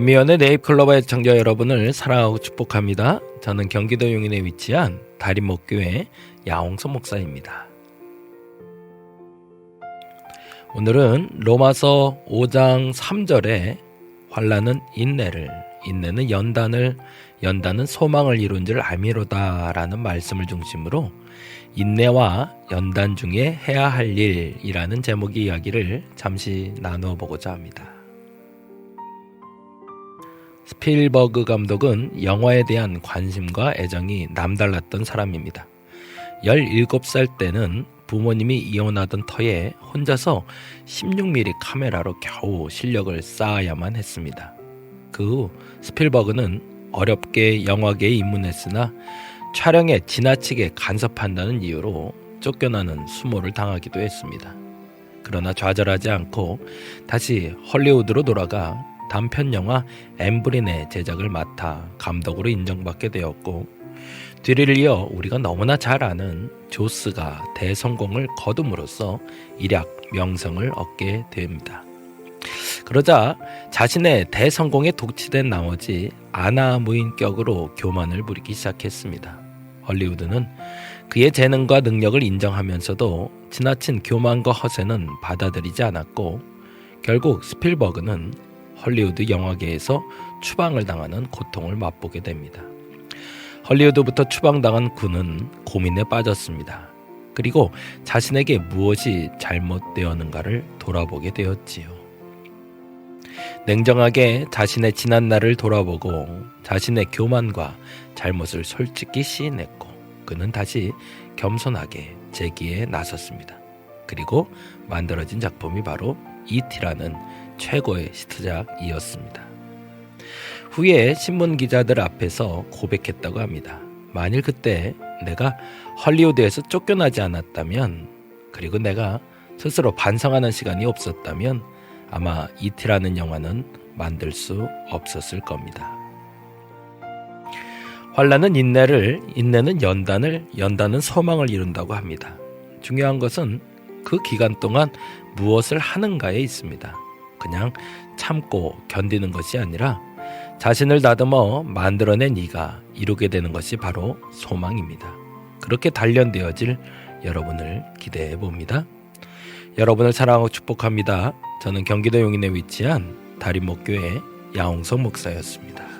김미연의 네잎클로버 애청자 여러분을 사랑하고 축복합니다. 저는 경기도 용인에 위치한 다림목교회 야홍서 목사입니다. 오늘은 로마서 5장 3절에 환란은 인내를, 인내는 연단을, 연단은 소망을 이룬 줄 알미로다라는 말씀을 중심으로 인내와 연단 중에 해야 할 일이라는 제목의 이야기를 잠시 나누어 보고자 합니다. 스필버그 감독은 영화에 대한 관심과 애정이 남달랐던 사람입니다. 17살 때는 부모님이 이혼하던 터에 혼자서 16mm 카메라로 겨우 실력을 쌓아야만 했습니다. 그 후 스필버그는 어렵게 영화계에 입문했으나 촬영에 지나치게 간섭한다는 이유로 쫓겨나는 수모를 당하기도 했습니다. 그러나 좌절하지 않고 다시 헐리우드로 돌아가 단편 영화 엠브린의 제작을 맡아 감독으로 인정받게 되었고 뒤를 이어 우리가 너무나 잘 아는 조스가 대성공을 거둠으로써 일약 명성을 얻게 됩니다. 그러자 자신의 대성공에 독치된 나머지 아나 무인격으로 교만을 부리기 시작했습니다. 헐리우드는 그의 재능과 능력을 인정하면서도 지나친 교만과 허세는 받아들이지 않았고 결국 스필버그는 헐리우드 영화계에서 추방을 당하는 고통을 맛보게 됩니다. 헐리우드부터 추방당한 그는 고민에 빠졌습니다. 그리고 자신에게 무엇이 잘못되었는가를 돌아보게 되었지요. 냉정하게 자신의 지난 날을 돌아보고 자신의 교만과 잘못을 솔직히 시인했고 그는 다시 겸손하게 재기에 나섰습니다. 그리고 만들어진 작품이 바로 이티라는 최고의 히트작이었습니다. 후에 신문 기자들 앞에서 고백했다고 합니다. 만일 그때 내가 헐리우드에서 쫓겨나지 않았다면 그리고 내가 스스로 반성하는 시간이 없었다면 아마 이티라는 영화는 만들 수 없었을 겁니다. 환란은 인내를, 인내는 연단을, 연단은 소망을 이룬다고 합니다. 중요한 것은 그 기간 동안 무엇을 하는가에 있습니다. 그냥 참고 견디는 것이 아니라 자신을 다듬어 만들어낸 이가 이루게 되는 것이 바로 소망입니다. 그렇게 단련되어질 여러분을 기대해 봅니다. 여러분을 사랑하고 축복합니다. 저는 경기도 용인에 위치한 다림목교회 야홍성 목사였습니다.